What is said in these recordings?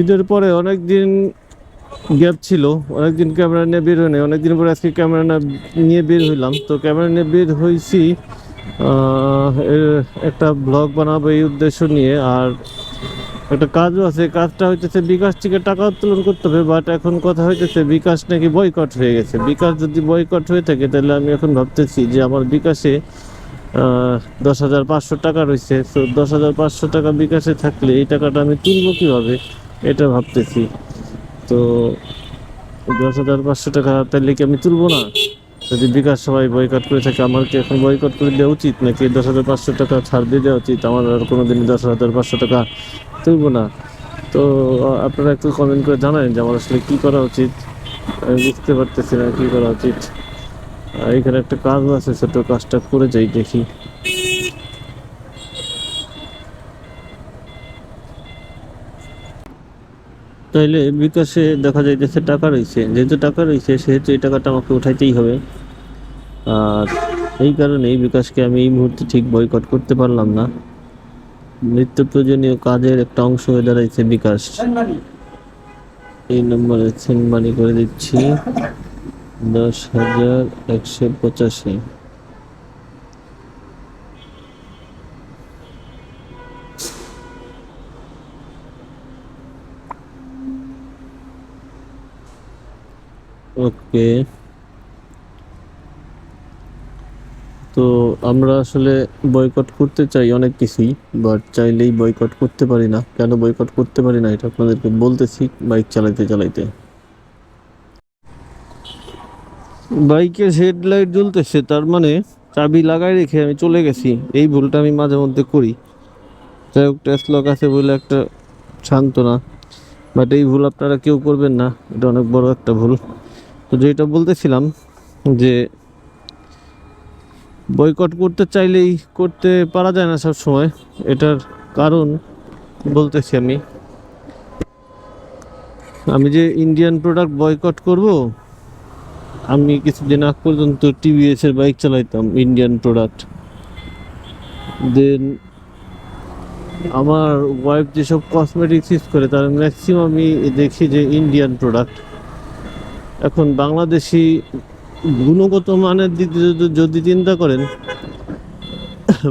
ঈদের পরে অনেক দিন গ্যাপ ছিল অনেক দিন ক্যামেরা নিয়ে বের হয়নি অনেক দিন পরে আজকে ক্যামেরা নিয়ে বের হইলাম। তো ক্যামেরা নিয়ে বের হয়েছি একটা ব্লগ বানাবো এই উদ্দেশ্য নিয়ে। আর একটা কাজও আছে কাজটা হইতেছে বিকাশ থেকে টাকা উত্তোলন করতে হবে বাট এখন কথা হইতেছে বিকাশ নাকি বয়কট হয়ে গেছে। বিকাশ যদি বয়কট হয়ে থাকে, তাহলে আমি এখন ভাবতেছি যে আমার বিকাশে দশ হাজার পাঁচশো টাকা রয়েছে তো দশ হাজার পাঁচশো টাকা বিকাশে থাকলে এই টাকাটা আমি তুলবো কীভাবে? এটা ভাবতেছি। তো দশ হাজার পাঁচশো টাকা তাহলে কি আমি তুলবো না? যদি বিকাশ সবাই বয়কট করে থাকে, আমার কি এখন বয়কট করে দেওয়া উচিত? নাকি দশ হাজার পাঁচশো টাকা ছাড় দিয়ে দেওয়া উচিত? আমার আর কোনো দিন দশ হাজার পাঁচশো টাকা তুলবো না। তো আপনারা একটু কমেন্ট করে জানান যে আমার আসলে কী করা উচিত? আমি বুঝতে পারতেছি না কী করা উচিত। এখানে একটা কাজ আছে, ছোট কাজটা করে যাই দেখি। তাইলে বিকাশে দেখা যাইতেছে টাকা রয়েছে যেহেতু টাকা রয়েছে সেহেতু এই টাকাটা আমাকে উঠাইতেই হবে। আর এই কারণেই বিকাশকে আমি এই মুহূর্তে ঠিক বয়কট করতে পারলাম না। নিত্য প্রয়োজনীয় কাজের একটা অংশ হয়ে দাঁড়াইছে বিকাশ। এই নম্বরে সেন্ড মানি করে দিচ্ছি। দশ হাজার একশো পঁচাশি। ওকে। তো আমরা আসলে বয়কট করতে চাই অনেক কিছুই বাট চাইলেই বয়কট করতে পারি না। কেন বয়কট করতে পারি না এটা আপনাদেরকে বলতেছি বাইক চালাইতে চালাইতে। বাইকের হেডলাইট জ্বলতেছে, তার মানে চাবি লাগাই রেখে আমি চলে গেছি। এই ভুলটা আমি মাঝে মধ্যে করি। যাই হোক টেস্ট লক আছে বলে একটা সান্ত্বনা বাট এই ভুল আপনারা কেউ করবেন না। এটা অনেক বড় একটা ভুল। তো যেটা বলতেছিলাম যে বয়কট করতে চাইলেই করতে পারা যায় না সব সময় এটার কারণ বলতেছি আমি। আমি যে ইন্ডিয়ান প্রোডাক্ট বয়কট করব, আমি কিছুদিন আগ পর্যন্ত টিভিএস এর বাইক চালাইতাম ইন্ডিয়ান প্রোডাক্ট দেন আমার ওয়াইফ যেসব কসমেটিক্স ইউজ করে, তার ম্যাক্সিমামই দেখি যে ইন্ডিয়ান প্রোডাক্ট এখন বাংলাদেশি গুণগত মানের দিক যদি- চিন্তা করেন,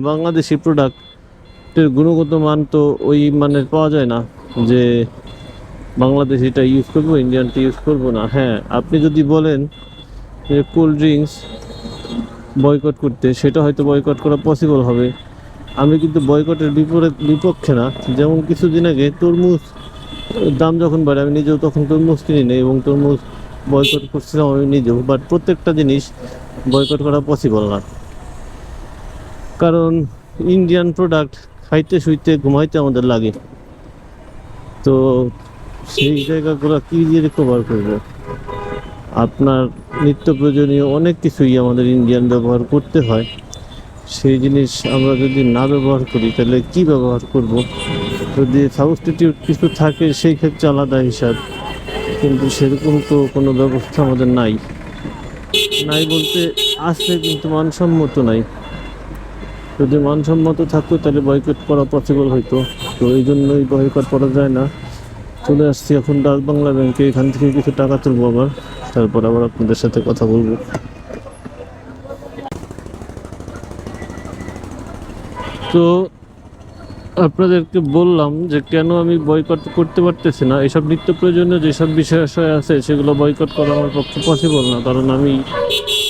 বাংলাদেশি প্রোডাক্টের গুণগত মান তো ওই মানের পাওয়া যায় না, যে বাংলাদেশিটা ইউজ করব ইন্ডিয়ানটা ইউজ করব না। হ্যাঁ আপনি যদি বলেন যে কোল্ড ড্রিঙ্কস বয়কট করতে, সেটা হয়তো বয়কট করা পসিবল হবে। আমি কিন্তু বয়কটের বিপরীত বিপক্ষে না। যেমন কিছুদিন আগে তরমুজ দাম যখন বাড়ে, আমি নিজেও তখন তরমুজ কিনি না এবং তরমুজ বয়কট করছিলাম আমি নিজেও বাট প্রত্যেকটা জিনিস বয়কট করা পসিবল না। কারণ ইন্ডিয়ান প্রোডাক্ট খাইতে শুইতে ঘুমাইতে আমাদের লাগে। তো সেই জায়গাগুলো কী দিয়ে রিকভার করব? আপনার নিত্য প্রয়োজনীয় অনেক কিছুই আমাদের ইন্ডিয়ান ব্যবহার করতে হয়। সেই জিনিস আমরা যদি না ব্যবহার করি, তাহলে কি ব্যবহার করব? যদি সাবস্টিটিউট কিছু থাকে, সেই ক্ষেত্রে আলাদা হিসাব। কিন্তু সেরকম তো কোনো ব্যবস্থা আমাদের নাই। নাই বলতে আছে কিন্তু মানসম্মত নাই। যদি মানসম্মত থাকতো তাহলে বয়কট করা পসিবল হইতো। তো এই জন্যই বয়কট করা যায় না। চলে আসছি এখন ডাক বাংলা ব্যাংকে, এখান থেকে কিছু টাকা তুলবো আবার। তারপর আবার আপনাদের সাথে কথা বলব। তো আপনাদেরকে বললাম যে কেন আমি বয়কট করতে পারতেছি না? এসব নিত্য প্রয়োজনীয় যেসব বিষয় আছে, সেগুলো বয়কট করা আমার পক্ষে পসিবল না। কারণ আমি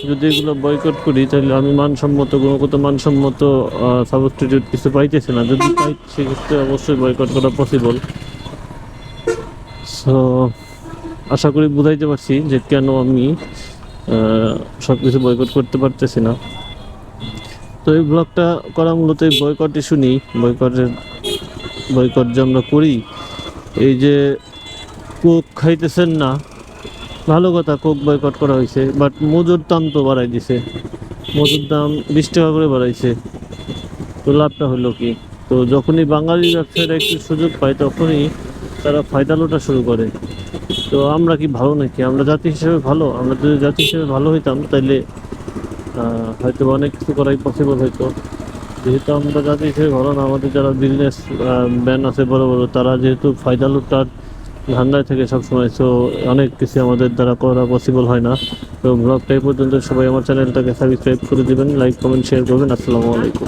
যদি এগুলো বয়কট করি, তাহলে আমি মানসম্মত, গুণগত মানসম্মত সাবস্টিটিউট কিছু পাইতেছি না। যদি পাই, সেক্ষেত্রে অবশ্যই বয়কট করা পসিবল সো আশা করি বুঝাইতে পারছি যে কেন আমি সব কিছু বয়কট করতে পারতেছি না। তো এই ব্লগটা করা মূলত এই বয়কট ইস্যু বয়কটের বয়কট যে আমরা করি এই যে কোক খাইতেছেন না ভালো কথা কোক বয়কট করা হয়েছে বাট মজুর দাম তো বাড়াই দিছে। মজুর দাম বিশ টাকা করে বাড়াইছে। তো লাভটা হলো কি? তো যখনই বাঙালি ব্যবসায়ীরা একটু সুযোগ পায় তখনই তারা ফায়দা লোটা শুরু করে। তো আমরা কি ভালো নাকি? আমরা জাতি হিসেবে ভালো? আমরা যদি জাতি হিসেবে ভালো হইতাম আহ, হয়তো অনেক কিছু করাই পসিবল হইতো যেহেতু আমরা জাতি হিসেবে ভালো আমাদের যারা বিজনেস ম্যান আছে বড় বড়, তারা যেহেতু ফায়দা লুটার ধান্দায় থেকে সবসময় সো অনেক কিছু আমাদের দ্বারা করা পসিবল হয় না। তো ব্লগটা এই পর্যন্ত, সবাই আমার চ্যানেলটাকে সাবস্ক্রাইব করে দেবেন লাইক কমেন্ট শেয়ার করবেন। আসসালামু আলাইকুম।